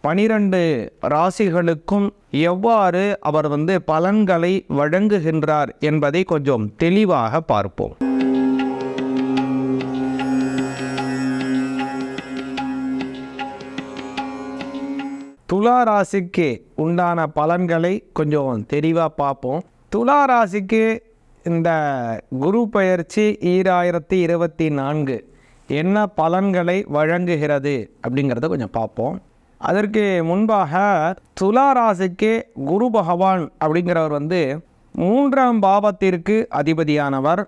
பனிரெண்டு ராசிகளுக்கும் எவ்வாறு அவர் வந்து பலன்களை வழங்குகின்றார் என்பதை கொஞ்சம் தெளிவாக பார்ப்போம். துலா ராசிக்கு உண்டான பலன்களை கொஞ்சம் தெளிவாக பார்ப்போம். துலா ராசிக்கு இந்த குரு பயிற்சி ஈராயிரத்தி இருபத்தி நான்கு என்ன பலன்களை வழங்குகிறது அப்படிங்கிறத கொஞ்சம் பார்ப்போம். அதற்கு முன்பாக துலா ராசிக்கு குரு பகவான் அப்படிங்கிறவர் வந்து மூன்றாம் பாவத்திற்கு அதிபதியானவர்.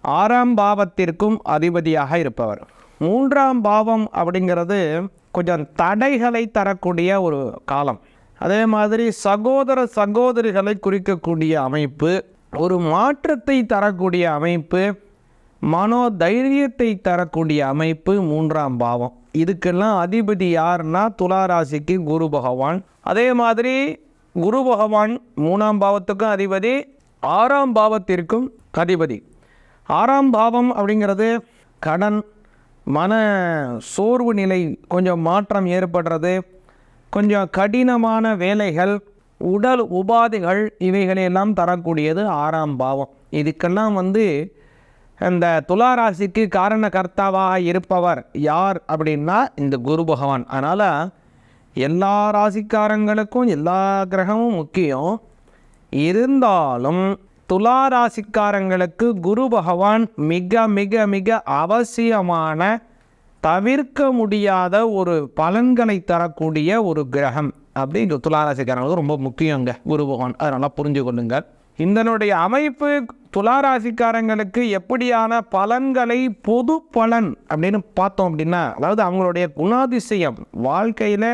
ஆறாம் பாவத்திற்கும் அதிபதியாக இருப்பவர். மூன்றாம் பாவம் அப்படிங்கிறது கொஞ்சம் தடைகளை தரக்கூடிய ஒரு காலம். அதே மாதிரி சகோதர சகோதரிகளை குறிக்கக்கூடிய அமைப்பு ஒரு மாற்றத்தை தரக்கூடிய அமைப்பு மனோ தைரியத்தை தரக்கூடிய அமைப்பு மூன்றாம் பாவம். இதுக்கெல்லாம் அதிபதி யாருன்னா துலா ராசிக்கு குரு பகவான். அதே மாதிரி குரு பகவான் மூணாம் பாவத்துக்கும் அதிபதி ஆறாம் பாவத்திற்கும் அதிபதி. ஆறாம் பாவம் அப்படிங்கிறது கடன் மன சோர்வு நிலை கொஞ்சம் மாற்றம் ஏற்படுறது கொஞ்சம் கடினமான வேலைகள் உடல் உபாதைகள் இவைகளையெல்லாம் தரக்கூடியது ஆறாம் பாவம். இதுக்கெல்லாம் வந்து இந்த துளாராசிக்கு காரணகர்த்தாவாக இருப்பவர் யார் அப்படின்னா இந்த குரு பகவான். அதனால் எல்லா ராசிக்காரங்களுக்கும் எல்லா கிரகமும் முக்கியம். இருந்தாலும் துலா ராசிக்காரங்களுக்கு குரு பகவான் மிக மிக மிக அவசியமான தவிர்க்க முடியாத ஒரு பலன்களை தரக்கூடிய ஒரு கிரகம். அப்படி துலா ராசிக்காரங்களுக்கு ரொம்ப முக்கியங்க குரு பகவான். அதை நல்லா புரிஞ்சு கொள்ளுங்கள் இதனுடைய அமைப்பு துலா ராசிக்காரங்களுக்கு எப்படியான பலன்களை பொது பலன் அப்படின்னு பார்த்தோம் அப்படின்னா அதாவது அவங்களுடைய குணாதிசயம் வாழ்க்கையில்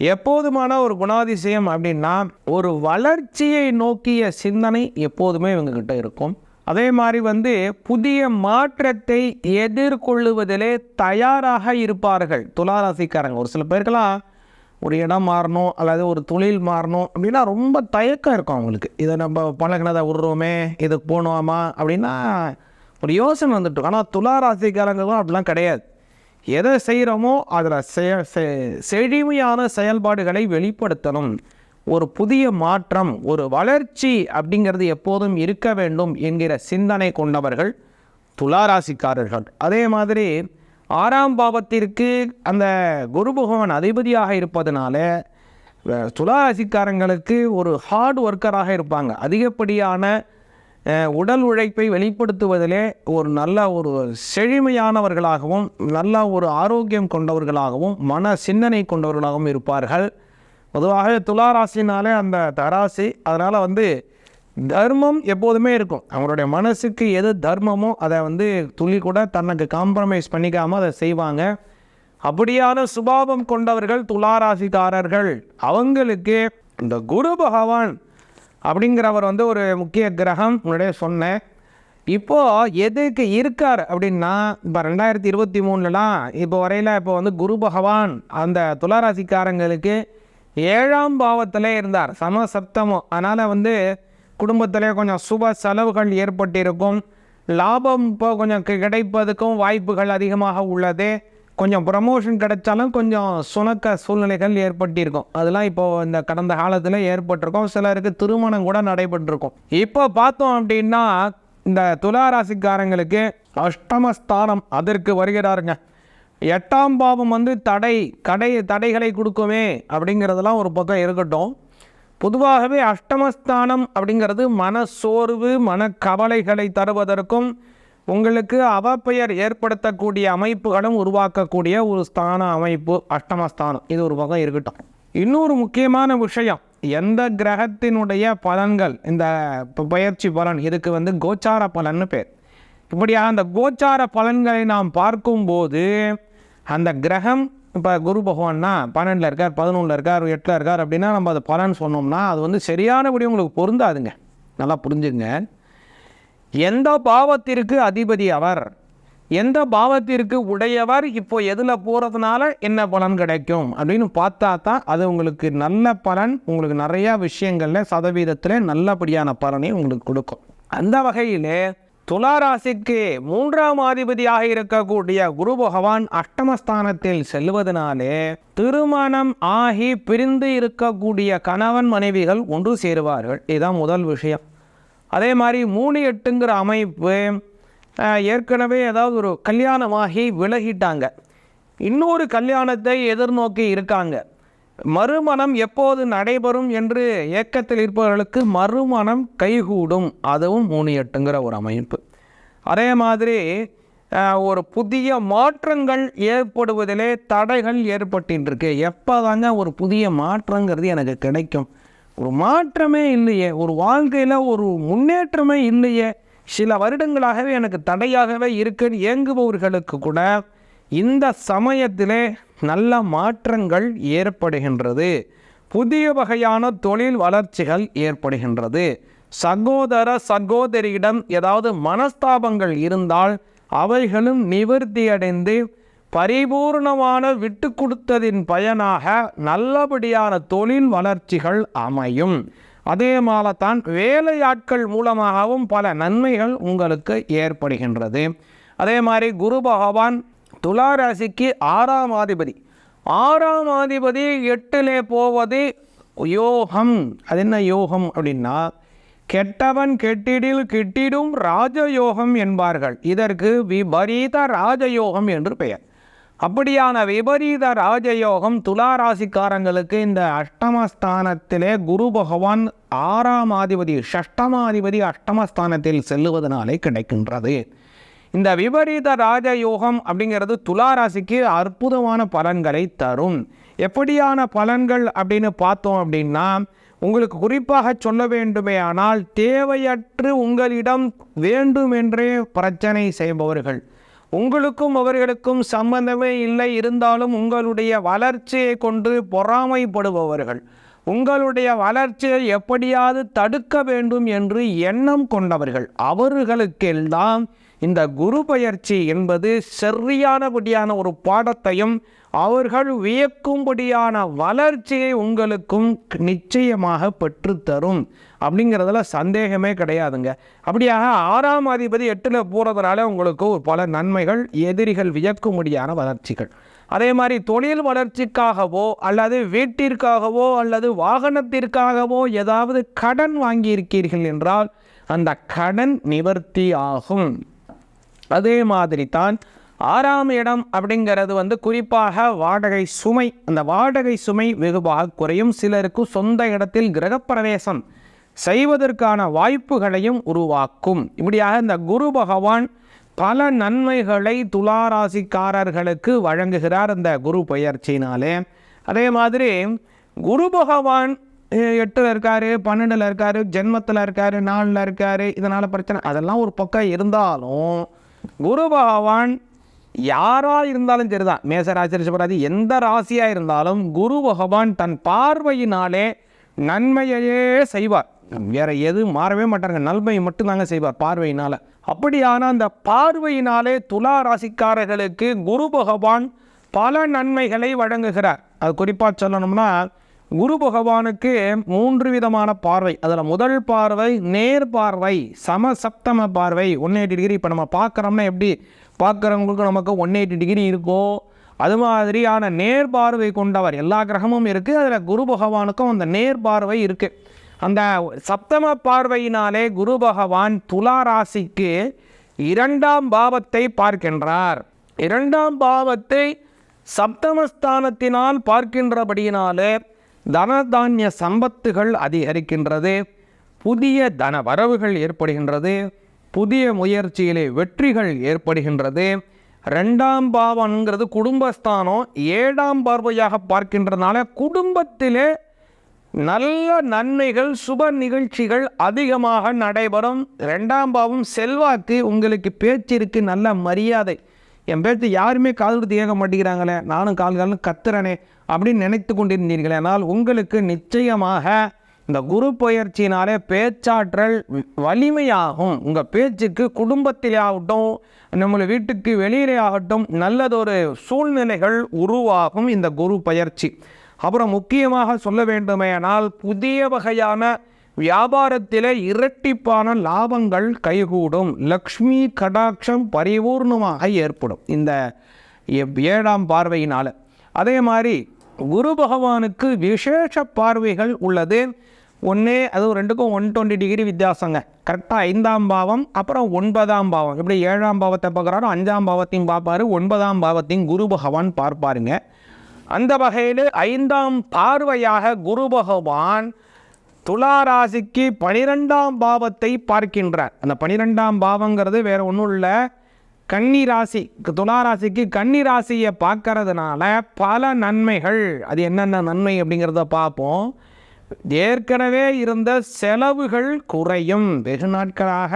எப்போதுமான ஒரு குணாதிசயம் அப்படின்னா ஒரு வளர்ச்சியை நோக்கிய சிந்தனை எப்போதுமே இவங்கக்கிட்ட இருக்கும். அதே மாதிரி வந்து புதிய மாற்றத்தை எதிர்கொள்ளுவதிலே தயாராக இருப்பார்கள் துளாராசிக்காரங்க. ஒரு சில பேருக்கெல்லாம் ஒரு இடம் மாறணும் அல்லது ஒரு தொழில் மாறணும் அப்படின்னா ரொம்ப தயக்கம் இருக்கும் அவங்களுக்கு. இதை நம்ம பழகினதை விடுறோமே இதுக்கு போகணுமா அப்படின்னா ஒரு யோசனை வந்துட்டு ஆனால் துளாராசிக்காரங்களும் அப்படிலாம் கிடையாது. எதை செய்கிறோமோ அதில் செய செ- செழுமையான செயல்பாடுகளை வெளிப்படுத்தணும். ஒரு புதிய மாற்றம் ஒரு வளர்ச்சி அப்படிங்கிறது எப்போதும் இருக்க வேண்டும் என்கிற சிந்தனை கொண்டவர்கள் துளாராசிக்காரர்கள். அதே மாதிரி ஆறாம் பாவத்திற்கு அந்த குரு பகவான் அதிபதியாக இருப்பதனால அஹ், துளாராசிக்காரங்களுக்கு ஒரு ஹார்ட் ஒர்க்கராக இருப்பாங்க. அதிகப்படியான உடல் உழைப்பை வெளிப்படுத்துவதிலே ஒரு நல்ல ஒரு செழுமையானவர்களாகவும் நல்ல ஒரு ஆரோக்கியம் கொண்டவர்களாகவும் மன சிந்தனை கொண்டவர்களாகவும் இருப்பார்கள். பொதுவாக துளாராசினாலே அந்த தராசி அதனால் வந்து தர்மம் எப்போதுமே இருக்கும். அவங்களுடைய மனசுக்கு எது தர்மமோ அதை வந்து துளி கூட தனக்கு காம்ப்ரமைஸ் பண்ணிக்காமல் அதை செய்வாங்க. அப்படியான சுபாவம் கொண்டவர்கள் துளாராசிக்காரர்கள். அவங்களுக்கு இந்த குரு பகவான் அப்படிங்கிறவர் வந்து ஒரு முக்கிய கிரகம் முன்னாடியே சொன்னேன். இப்போது எதுக்கு இருக்கார் அப்படின்னா இப்போ ரெண்டாயிரத்தி இருபத்தி மூணுலலாம் இப்போ வரையில் இப்போ வந்து குரு பகவான் அந்த துளாராசிக்காரங்களுக்கு ஏழாம் பாவத்தில் இருந்தார். சம சப்தமம் அதனால் வந்து குடும்பத்திலே கொஞ்சம் சுப செலவுகள் ஏற்பட்டிருக்கும். லாபம் இப்போ கொஞ்சம் கிடைப்பதுக்கும் வாய்ப்புகள் அதிகமாக உள்ளது. கொஞ்சம் ப்ரமோஷன் கிடைச்சாலும் கொஞ்சம் சுணக்க சூழ்நிலைகள் ஏற்பட்டிருக்கும். அதெல்லாம் இப்போது இந்த கடந்த காலத்தில் ஏற்பட்டிருக்கும். சிலருக்கு திருமணம் கூட நடைபெற்றிருக்கும். இப்போ பார்த்தோம் அப்படின்னா இந்த துலா ராசிக்காரங்களுக்கு அஷ்டமஸ்தானம் அதற்கு வருகிறாருங்க. எட்டாம் பாவம் வந்து தடை கடை தடைகளை கொடுக்குமே அப்படிங்கிறதெல்லாம் ஒரு பக்கம் இருக்கட்டும். பொதுவாகவே அஷ்டமஸ்தானம் அப்படிங்கிறது மன சோர்வு மனக்கவலைகளை தருவதற்கும் உங்களுக்கு அவப்பெயர் ஏற்படுத்தக்கூடிய அமைப்புகளும் உருவாக்கக்கூடிய ஒரு ஸ்தான அமைப்பு அஷ்டமஸ்தானம். இது ஒரு பக்கம் இருக்கட்டும். இன்னொரு முக்கியமான விஷயம் எந்த கிரகத்தினுடைய பலன்கள் இந்த பயிற்சி பலன் இதுக்கு வந்து கோச்சார பலன்னு பேர். இப்படியாக அந்த கோச்சார பலன்களை நாம் பார்க்கும்போது அந்த கிரகம் இப்போ குரு பகவான்னா பன்னெண்டில் இருக்கார் பதினொன்றில் இருக்கார் எட்டில் இருக்கார் அப்படின்னா நம்ம அதை பலன் சொன்னோம்னா அது வந்து சரியானபடி உங்களுக்கு பொருந்தாதுங்க. நல்லா புரிஞ்சுங்க. எந்த பாவத்திற்கு அதிபதி அவர்? எந்த பாவத்திற்கு உடையவர்? இப்போ எதில் போகிறதுனால என்ன பலன் கிடைக்கும்? அப்படின்னு பார்த்தா தான் அது உங்களுக்கு நல்ல பலன் உங்களுக்கு நிறையா விஷயங்களில் சதவீதத்தில் நல்லபடியான பலனை உங்களுக்கு கொடுக்கும். அந்த வகையிலே துளாராசிக்கு மூன்றாம் அதிபதியாக இருக்கக்கூடிய குரு பகவான் அஷ்டமஸ்தானத்தில் செல்வதனாலே திருமணம் ஆகி பிரிந்து இருக்கக்கூடிய கணவன் மனைவிகள் ஒன்று சேருவார்கள். இதுதான் முதல் விஷயம். அதே மாதிரி மூணு எட்டுங்கிற அமைப்பு ஏற்கனவே ஏதாவது ஒரு கல்யாணமாகி விலகிட்டாங்க. இன்னொரு கல்யாணத்தை எதிர்நோக்கி இருக்காங்க. மறுமணம் எப்போது நடைபெறும் என்று ஏக்கத்தில் இருப்பவர்களுக்கு மறுமணம் கைகூடும். அதுவும் மூணு எட்டுங்கிற ஒரு அமைப்பு. அதே மாதிரி ஒரு புதிய மாற்றங்கள் ஏற்படுவதிலே தடைகள் ஏற்பட்டுருக்கு எப்போ தாங்க ஒரு புதிய மாற்றங்கிறது எனக்கு கிடைக்கும்? ஒரு மாற்றமே இல்லையே. ஒரு வாழ்க்கையில் ஒரு முன்னேற்றமே இல்லையே. சில வருடங்களாகவே எனக்கு தடையாகவே இருக்குன்னு இயங்குபவர்களுக்கு கூட இந்த சமயத்திலே நல்ல மாற்றங்கள் ஏற்படுகின்றது. புதிய வகையான தொழில் வளர்ச்சிகள் ஏற்படுகின்றது. சகோதர சகோதரியிடம் ஏதாவது மனஸ்தாபங்கள் இருந்தால் அவைகளும் நிவர்த்தியடைந்து பரிபூர்ணமான விட்டு கொடுத்ததின் பயனாக நல்லபடியான தொழில் வளர்ச்சிகள் அமையும். அதே மாதிரிதான் வேலையாட்கள் மூலமாகவும் பல நன்மைகள் உங்களுக்கு ஏற்படுகின்றது. அதே மாதிரி குரு பகவான் துலா ராசிக்கு ஆறாம் ஆதிபதி. ஆறாம் ஆதிபதி எட்டிலே போவது யோகம். அது என்ன யோகம் அப்படின்னா கெட்டவன் கெட்டிடில் கெட்டிடும் ராஜயோகம் என்பார்கள். இதற்கு விபரீத ராஜயோகம் என்று பெயர். அப்படியான விபரீத ராஜயோகம் துலா ராசிக்காரங்களுக்கு இந்த அஷ்டமஸ்தானத்திலே குரு பகவான் ஆறாம் ஆதிபதி ஷஷ்டமாதிபதி அஷ்டமஸ்தானத்தில் செல்லுவதனாலே கிடைக்கின்றது. இந்த விபரீத ராஜயோகம் அப்படிங்கிறது துலா ராசிக்கு அற்புதமான பலன்களை தரும். எப்படியான பலன்கள் அப்படின்னு பார்த்தோம் அப்படின்னா உங்களுக்கு குறிப்பாக சொல்ல வேண்டுமே ஆனால் தேவையற்று உங்களிடம் வேண்டுமென்றே பிரச்சனை செய்பவர்கள். உங்களுக்கும் அவர்களுக்கும் சம்பந்தமே இல்லை இருந்தாலும் உங்களுடைய வளர்ச்சியை கொண்டு பொறாமைப்படுபவர்கள். உங்களுடைய வளர்ச்சியை எப்படியாவது தடுக்க வேண்டும் என்று எண்ணம் கொண்டவர்கள். அவர்களுக்கெல்லாம் இந்த குரு பயிற்சி என்பது சரியானபடியான ஒரு பாடத்தையும் அவர்கள் வியக்கும்படியான வளர்ச்சியை உங்களுக்கும் நிச்சயமாக பெற்றுத்தரும் அப்படிங்கிறதுல சந்தேகமே கிடையாதுங்க. அப்படியாக ஆறாம் அதிபதி எட்டில் போகிறதுனால உங்களுக்கு ஒரு பல நன்மைகள் எதிரிகள் வியக்கும்படியான வளர்ச்சிகள். அதே மாதிரி தொழில் வளர்ச்சிக்காகவோ அல்லது வீட்டிற்காகவோ அல்லது வாகனத்திற்காகவோ ஏதாவது கடன் வாங்கியிருக்கீர்கள் என்றால் அந்த கடன் நிவர்த்தி ஆகும். அதே மாதிரி தான் ஆறாம் இடம் அப்படிங்கிறது வந்து குறிப்பாக வாடகை சுமை. அந்த வாடகை சுமை வெகுவாக குறையும். சிலருக்கு சொந்த இடத்தில் கிரகப்பிரவேசம் செய்வதற்கான வாய்ப்புகளையும் உருவாக்கும். இப்படியாக இந்த குரு பகவான் பல நன்மைகளை துளாராசிக்காரர்களுக்கு வழங்குகிறார் இந்த குரு பயிற்சினாலே அதே மாதிரி குரு பகவான் எட்டில் இருக்கார் பன்னெண்டில் இருக்கார் ஜென்மத்தில் இருக்கார் நாலில் இருக்கார் இதனால் பிரச்சனை. அதெல்லாம் ஒரு பக்கம் இருந்தாலும் குரு பகவான் யாராக இருந்தாலும் சரிதான். மேசராசி ரிஷபராசி எந்த ராசியாக இருந்தாலும் குரு பகவான் தன் பார்வையினாலே நன்மையையே செய்வார். வேற எது மாறவே மாட்டாங்க நன்மையை மட்டும்தாங்க செய்வார் பார்வையினால். அப்படியான அந்த பார்வையினாலே துலா ராசிக்காரர்களுக்கு குரு பகவான் பல நன்மைகளை வழங்குகிறார். அது குறிப்பாக சொல்லணும்னா குரு பகவானுக்கு மூன்று விதமான பார்வை. அதில் முதல் பார்வை நேர் பார்வை சம சப்தம பார்வை ஒன் எயிட்டி டிகிரி. இப்போ நம்ம பார்க்குறோம்னா எப்படி? பார்க்குறவங்களுக்கு நமக்கு ஒன் எயிட்டி டிகிரி இருக்கோ அது மாதிரியான நேர் பார்வை கொண்டவர் எல்லா கிரகமும் இருக்குது அதில் குரு பகவானுக்கும் அந்த நேர் பார்வை இருக்குது அந்த சப்தம பார்வையினாலே குரு பகவான் துலா ராசிக்கு இரண்டாம் பாவத்தை பார்க்கின்றார். இரண்டாம் பாவத்தை சப்தமஸ்தானத்தினால் பார்க்கின்றபடியினாலே தனதானிய சம்பத்துகள் அதிகரிக்கின்றது புதிய தன வரவுகள் ஏற்படுகின்றது புதிய முயற்சியிலே வெற்றிகள் ஏற்படுகின்றது. ரெண்டாம் பாவம்ங்கிறது குடும்பஸ்தானம் ஏழாம் பார்வையாக பார்க்கின்றனால குடும்பத்திலே நல்ல நன்மைகள் சுப நிகழ்ச்சிகள் அதிகமாக நடைபெறும். ரெண்டாம் பாவம் செல்வாக்கு உங்களுக்கு பேச்சிற்கு நல்ல மரியாதை. என் பேச்சு யாருமே காது கொடுத்து கேட்க மாட்டேங்கிறாங்களே? நானும் கால் காலம் கத்துறனே அப்படின்னு நினைத்து கொண்டிருந்தீர்களே. ஆனால் உங்களுக்கு நிச்சயமாக இந்த குரு பயிற்சியினாலே பேச்சாற்றல் வலிமையாகும். உங்கள் பேச்சுக்கு குடும்பத்திலே ஆகட்டும் நம்மளை வீட்டுக்கு வெளியிலே ஆகட்டும் நல்லதொரு சூழ்நிலைகள் உருவாகும் இந்த குரு பயிற்சி அப்புறம் முக்கியமாக சொல்ல வேண்டுமேனால் புதிய வகையான வியாபாரத்தில் இரட்டிப்பான லாபங்கள் கைகூடும். லக்ஷ்மி கடாட்சம் பரிபூர்ணமாக ஏற்படும். இந்த ஏழாம் பார்வையினால். அதே மாதிரி குரு பகவானுக்கு விசேஷ பார்வைகள் உள்ளது. ஒன்று அதுவும் ரெண்டுக்கும் ஒன் டுவெண்ட்டி டிகிரி வித்தியாசங்க. கரெக்டாக ஐந்தாம் பாவம் அப்புறம் ஒன்பதாம் பாவம். இப்படி ஏழாம் பாவத்தை பார்க்குறாரோ அஞ்சாம் பாவத்தையும் பார்ப்பாரு. ஒன்பதாம் பாவத்தையும் குரு பகவான் பார்ப்பாருங்க. அந்த வகையில் ஐந்தாம் பார்வையாக குரு பகவான் துலா ராசிக்கு பனிரெண்டாம் பாவத்தை பார்க்கின்றார். அந்த பனிரெண்டாம் பாவங்கிறது வேற ஒன்றும் இல்லை. கன்னி ராசி துலா ராசிக்கு கன்னி ராசியை பார்க்கறதுனால பல நன்மைகள். அது என்னென்ன நன்மை அப்படிங்கிறத பார்ப்போம். ஏற்கனவே இருந்த செலவுகள் குறையும். வெகு நாட்களாக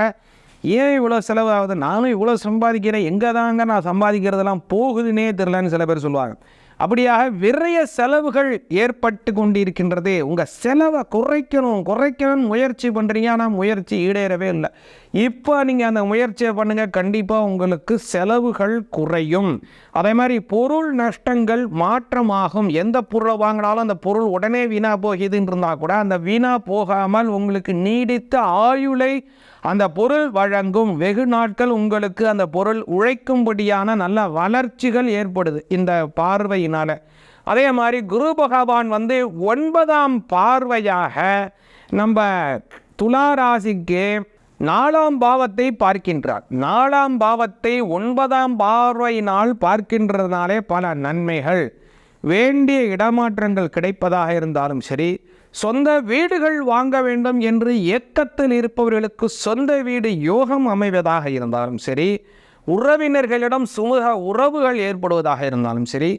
ஏன் இவ்வளோ செலவு ஆகுது? நானும் இவ்வளோ சம்பாதிக்கிறேன். எங்கே தாங்க நான் சம்பாதிக்கிறதெல்லாம் போகுதுன்னே தெரிலன்னு சில பேர் சொல்லுவாங்க. அப்படியாக விரைய செலவுகள் ஏற்பட்டு கொண்டிருக்கின்றது. உங்கள் செலவை குறைக்கணும் குறைக்கணும்னு முயற்சி பண்ணுறீங்க ஆனால் முயற்சி ஈடேறவே இல்லை. இப்போ நீங்கள் அந்த முயற்சியை பண்ணுங்கள் கண்டிப்பாக உங்களுக்கு செலவுகள் குறையும். அதே மாதிரி பொருள் நஷ்டங்கள் மாற்றமாகும். எந்த பொருளை வாங்கினாலும் அந்த பொருள் உடனே வீணாக போகுதுன்னு இருந்தால் கூட அந்த வீணாக போகாமல் உங்களுக்கு நீடித்த ஆயுளை அந்த பொருள் வழங்கும். வெகு நாட்கள் உங்களுக்கு அந்த பொருள் உழைக்கும்படியான நல்ல வளர்ச்சிகள் ஏற்படுது இந்த பார்வையினால். அதே மாதிரி குரு பகவான் வந்து ஒன்பதாம் பார்வையாக நம்ம துலா ராசிக்கு நாலாம் பாவத்தை பார்க்கின்றார். நாலாம் பாவத்தை ஒன்பதாம் பார்வையினால் பார்க்கின்றதுனாலே பல நன்மைகள் வேண்டிய இடமாற்றங்கள் கிடைப்பதாக இருந்தாலும் சரி சொந்த வீடுகள் வாங்க வேண்டும் என்று ஏக்கத்தில் இருப்பவர்களுக்கு சொந்த வீடு யோகம் அமைவதாக இருந்தாலும் சரி உறவினர்களிடம் சுமூக உறவுகள் ஏற்படுவதாக இருந்தாலும் சரி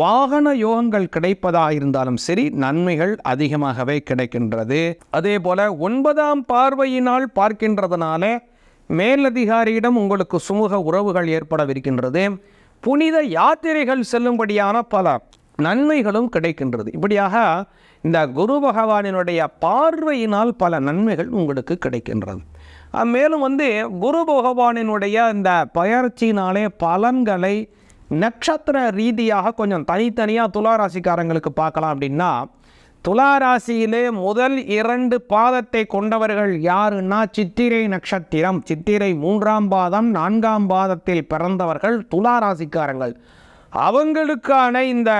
வாகன யோகங்கள் கிடைப்பதாக இருந்தாலும் சரி நன்மைகள் அதிகமாகவே கிடைக்கின்றது. அதே போல ஒன்பதாம் பார்வையினால் பார்க்கின்றதுனால மேலதிகாரியிடம் உங்களுக்கு சுமூக உறவுகள் ஏற்படவிருக்கின்றது. புனித யாத்திரைகள் செல்லும்படியான பல நன்மைகளும் கிடைக்கின்றது. இப்படியாக இந்த குரு பகவானினுடைய பார்வையினால் பல நன்மைகள் உங்களுக்கு கிடைக்கின்றது. மேலும் வந்து குரு பகவானினுடைய இந்த பயிற்சியினாலே பலன்களை நட்சத்திர ரீதியாக கொஞ்சம் தனித்தனியாக துளாராசிக்காரங்களுக்கு பார்க்கலாம் அப்படின்னா துளாராசியிலே முதல் இரண்டு பாதத்தை கொண்டவர்கள் யாருன்னா சித்திரை நட்சத்திரம். சித்திரை மூன்றாம் பாதம் நான்காம் பாதத்தில் பிறந்தவர்கள் துளாராசிக்காரங்கள். அவங்களுக்கான இந்த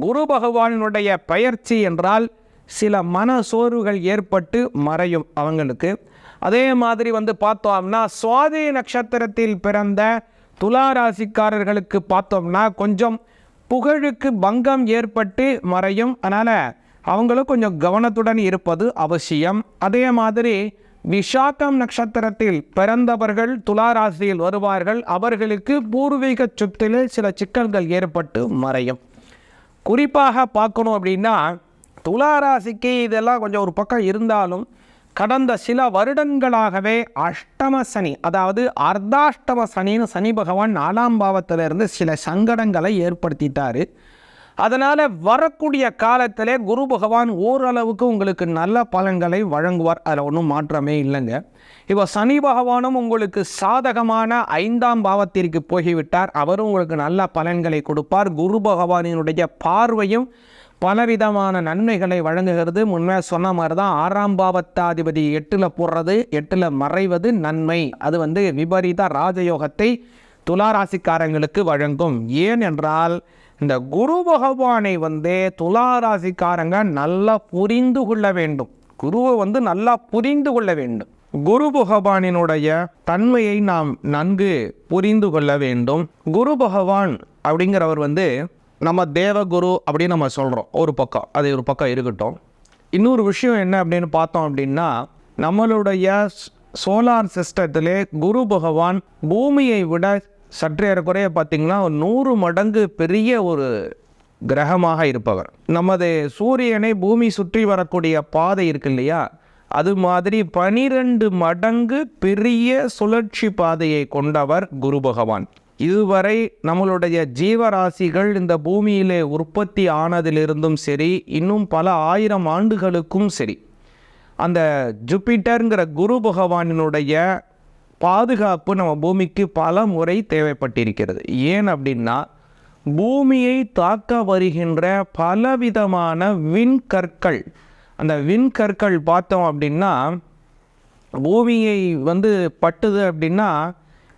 குரு பகவானினுடைய பயிற்சி என்றால் சில மன சோர்வுகள் ஏற்பட்டு மறையும் அவங்களுக்கு. அதே மாதிரி வந்து பார்த்தோம்னா சுவாதி நட்சத்திரத்தில் பிறந்த துலா ராசிக்காரர்களுக்கு பார்த்தோம்னா கொஞ்சம் புகழுக்கு பங்கம் ஏற்பட்டு மறையும். அதனால் அவங்களும் கொஞ்சம் கவனத்துடன் இருப்பது அவசியம். அதே மாதிரி விஷாக்கம் நட்சத்திரத்தில் பிறந்தவர்கள் துலா ராசியில் வருவார்கள். அவர்களுக்கு பூர்வீக சொத்திலே சில சிக்கல்கள் ஏற்பட்டு மறையும். குறிப்பாக பார்க்கணும் அப்படின்னா துலா ராசிக்கு இதெல்லாம் கொஞ்சம் ஒரு பக்கம் இருந்தாலும் கடந்த சில வருடங்களாகவே அஷ்டம சனி அதாவது அர்த்தாஷ்டம சனின்னு சனி பகவான் நாலாம் பாவத்திலிருந்து சில சங்கடங்களை ஏற்படுத்திட்டார். அதனால் வரக்கூடிய காலத்திலே குரு பகவான் ஓரளவுக்கு உங்களுக்கு நல்ல பலன்களை வழங்குவார். அதில் ஒன்றும் மாற்றமே இல்லைங்க. இப்போ சனி பகவானும் உங்களுக்கு சாதகமான ஐந்தாம் பாவத்திற்கு போய்விட்டார் அவரும் உங்களுக்கு நல்ல பலன்களை கொடுப்பார். குரு பகவானினுடைய பார்வையும் பலவிதமான நன்மைகளை வழங்குகிறது. முன்னே சொன்ன மாதிரி தான் ஆறாம் பாவத்தாதிபதி எட்டில் போடுறது எட்டில் மறைவது நன்மை. அது வந்து விபரீத ராஜயோகத்தை துளாராசிக்காரங்களுக்கு வழங்கும். ஏன் என்றால் இந்த குரு பகவானை வந்து துளாராசிக்காரங்க நல்லா புரிந்து கொள்ள வேண்டும். குருவை வந்து நல்லா புரிந்து கொள்ள வேண்டும். குரு பகவானினுடைய தன்மையை நாம் நன்கு புரிந்து கொள்ள வேண்டும். குரு பகவான் அப்படிங்கிறவர் வந்து நம்ம தேவகுரு அப்படின்னு நம்ம சொல்கிறோம் ஒரு பக்கம். அது ஒரு பக்கம் இருக்கட்டும். இன்னொரு விஷயம் என்ன அப்படின்னு பார்த்தோம் அப்படின்னா நம்மளுடைய சோலார் சிஸ்டத்திலே குரு பகவான் பூமியை விட சற்று ஏறக்குறைய பார்த்திங்கன்னா ஒரு நூறு மடங்கு பெரிய ஒரு கிரகமாக இருப்பவர். நமது சூரியனை பூமி சுற்றி வரக்கூடிய பாதை இருக்கு இல்லையா? அது மாதிரி பனிரெண்டு மடங்கு பெரிய சுழற்சி பாதையை கொண்டவர் குரு பகவான். இதுவரை நம்மளுடைய ஜீவராசிகள் இந்த பூமியிலே உற்பத்தி ஆனதிலிருந்தும் சரி இன்னும் பல ஆயிரம் ஆண்டுகளுக்கும் சரி அந்த ஜூபிட்டருங்கிற குரு பகவானினுடைய பாதுகாப்பு நம்ம பூமிக்கு பல முறை தேவைப்பட்டிருக்கிறது. ஏன் அப்படின்னா பூமியை தாக்க வருகின்ற பலவிதமான விண்கற்கள் அந்த விண்கற்கள் பார்த்தோம் அப்படின்னா பூமியை வந்து பட்டுது அப்படின்னா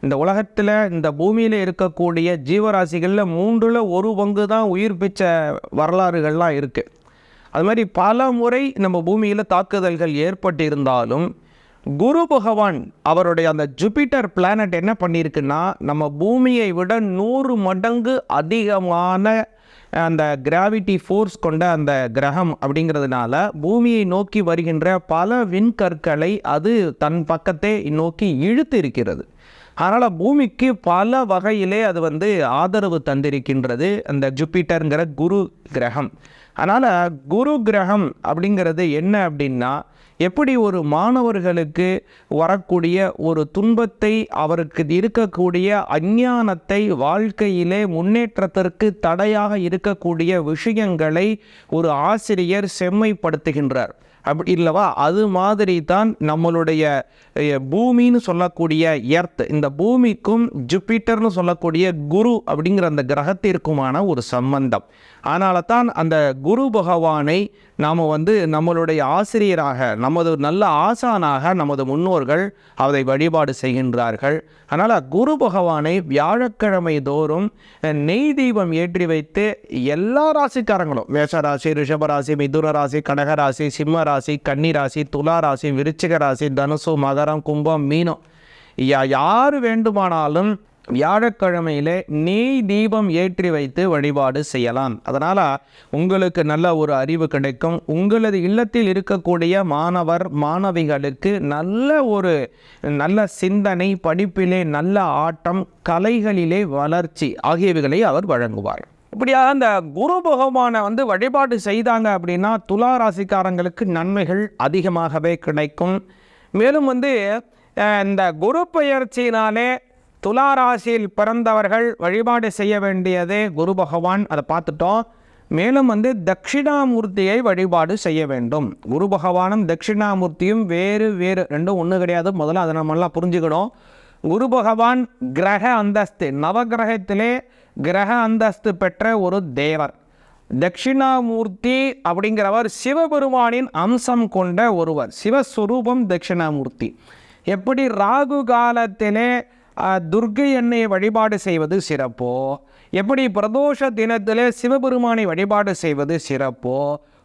இந்த உலகத்தில் இந்த பூமியில் இருக்கக்கூடிய ஜீவராசிகளில் மூன்றில் ஒரு பங்கு தான் உயிர் பிச்ச வரலாறுகள்லாம் இருக்குது அது மாதிரி பல முறை நம்ம பூமியில் தாக்குதல்கள் ஏற்பட்டிருந்தாலும் குரு பகவான் அவருடைய அந்த ஜூபிட்டர் பிளானட் என்ன பண்ணியிருக்குன்னா நம்ம பூமியை விட நூறு மடங்கு அதிகமான அந்த கிராவிட்டி ஃபோர்ஸ் கொண்ட அந்த கிரகம் அப்படிங்கிறதுனால பூமியை நோக்கி வருகின்ற பல விண்கற்களை அது தன் பக்கத்தை நோக்கி இழுத்து இருக்கிறது. அதனால் பூமிக்கு பல வகையிலே அது வந்து ஆதரவு தந்திருக்கின்றது அந்த ஜூபிட்டருங்கிற குரு கிரகம். அதனால் குரு கிரகம் அப்படிங்கிறது என்ன அப்படின்னா எப்படி ஒரு மாணவர்களுக்கு வரக்கூடிய ஒரு துன்பத்தை அவருக்கு இருக்கக்கூடிய அஞ்ஞானத்தை வாழ்க்கையிலே முன்னேற்றத்திற்கு தடையாக இருக்கக்கூடிய விஷயங்களை ஒரு ஆசிரியர் செம்மைப்படுத்துகின்றார். அப்படி இல்லவா? அது மாதிரி தான் நம்மளுடைய பூமின்னு சொல்லக்கூடிய எர்த். இந்த பூமிக்கும் ஜூபிட்டர்னு சொல்லக்கூடிய குரு அப்படிங்கிற அந்த கிரகத்திற்குமான ஒரு சம்பந்தம். அதனால தான் அந்த குரு பகவானை நாம் வந்து நம்மளுடைய ஆசிரியராக நமது நல்ல ஆசானாக நமது முன்னோர்கள் அதை வழிபாடு செய்கின்றார்கள். அதனால் குரு பகவானை வியாழக்கிழமை தோறும் நெய் தீபம் ஏற்றி வைத்து எல்லா ராசிக்காரங்களும் மேஷராசி ரிஷபராசி மிதுன ராசி கடகராசி சிம்ம ராசி கன்னிராசி துலா ராசி விருச்சிக ராசி தனுசு மகரம் கும்பம் மீனம். யா யார் வேண்டுமானாலும் வியாழக்கிழமையிலே நெய் தீபம் ஏற்றி வைத்து வழிபாடு செய்யலாம். அதனால் உங்களுக்கு நல்ல ஒரு அறிவு கிடைக்கும். உங்களது இல்லத்தில் இருக்கக்கூடிய மாணவர் மாணவிகளுக்கு நல்ல ஒரு நல்ல சிந்தனை படிப்பிலே நல்ல ஆட்டம் கலைகளிலே வளர்ச்சி ஆகியவைகளை அவர் வழங்குவார். இப்படியாக அந்த குரு பகவானை வந்து வழிபாடு செய்தாங்க அப்படின்னா துலா ராசிக்காரங்களுக்கு நன்மைகள் அதிகமாகவே கிடைக்கும். மேலும் வந்து இந்த குரு பெயர்ச்சியினாலே துலா ராசியில் பிறந்தவர்கள் வழிபாடு செய்ய வேண்டியது குரு பகவான். அதை பார்த்துட்டோம். மேலும் வந்து தட்சிணாமூர்த்தியை வழிபாடு செய்ய வேண்டும். குரு பகவானும் தட்சிணாமூர்த்தியும் வேறு வேறு ரெண்டும் ஒன்று கிடையாது. முதல்ல அதை நம்மளாம் புரிஞ்சுக்கணும். குரு பகவான் கிரக அந்தஸ்து நவகிரகத்திலே கிரக அந்தஸ்து பெற்ற ஒரு தேவர். தட்சிணாமூர்த்தி அப்படிங்கிறவர் சிவபெருமானின் அம்சம் கொண்ட ஒருவர். சிவஸ்வரூபம் தட்சிணாமூர்த்தி. எப்படி ராகு காலத்திலே துர்கை துர்க்கை எண்ணெயை வழிபாடு செய்வது சிறப்போ? எப்படி பிரதோஷ தினத்திலே சிவபெருமானை வழிபாடு செய்வது சிறப்போ?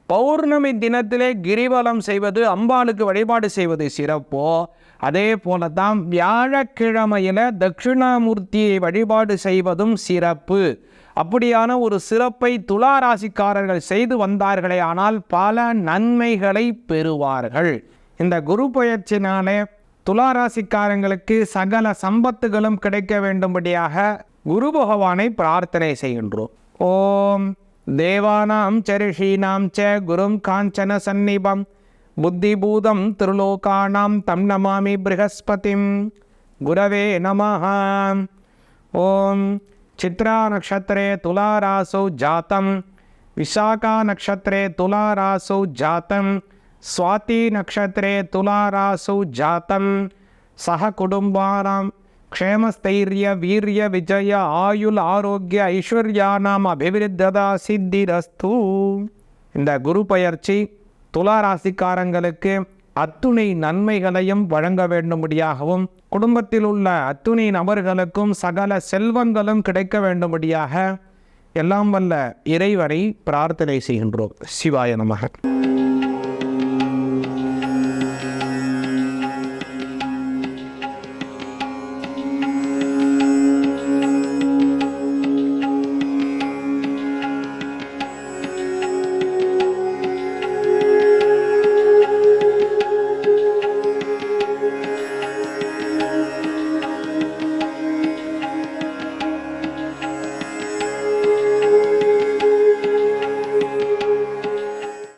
பௌர்ணமி தினத்திலே கிரிவலம் செய்வது அம்பாளுக்கு வழிபாடு செய்வது சிறப்போ? அதே போல தான் வியாழக்கிழமையில் தட்சிணாமூர்த்தியை வழிபாடு செய்வதும் சிறப்பு. அப்படியான ஒரு சிறப்பை துலா ராசிக்காரர்கள் செய்து வந்தார்களே ஆனால் பல நன்மைகளை பெறுவார்கள். இந்த குரு பயிற்சினாலே துலா ராசிக்காரங்களுக்கு சகல சம்பத்துகளும் கிடைக்க வேண்டும்படியாக குரு பகவானை பிரார்த்தனை செய்கின்றோம். ஓம் தேவானாம் சரிஷீனாம் ச குரும் காஞ்சன சந்நிபம் புத்திபூதம் திருலோகானாம் தம் நமாமி ப்ரஹஸ்பதிம் குரவே நமः ஓம் சித்ரா நக்ஷத்ரே துலாராசௌ ஜாத்தம் விசாகா நக்ஷத்ரே துலாராசௌ ஜாத்தம் स्वाति नक्षत्रे तुलारासौ जातं सह कुटुम्बानां க்ஷேமஸ்தைரிய வீரிய விஜய ஆயுள் ஆரோக்கிய ஐஸ்வர்யானாம் அபிவிருத்ததா சித்திரஸ்து இந்த குரு பயிற்சி துலா ராசிக்காரங்களுக்கு அத்துணை நன்மைகளையும் வழங்க வேண்டும்படியாகவும் குடும்பத்தில் உள்ள அத்துணை நபர்களுக்கும் சகல செல்வங்களும் கிடைக்க வேண்டும்படியாக எல்லாம் வல்ல இறைவரை பிரார்த்தனை செய்கின்றோம். சிவாய நமக.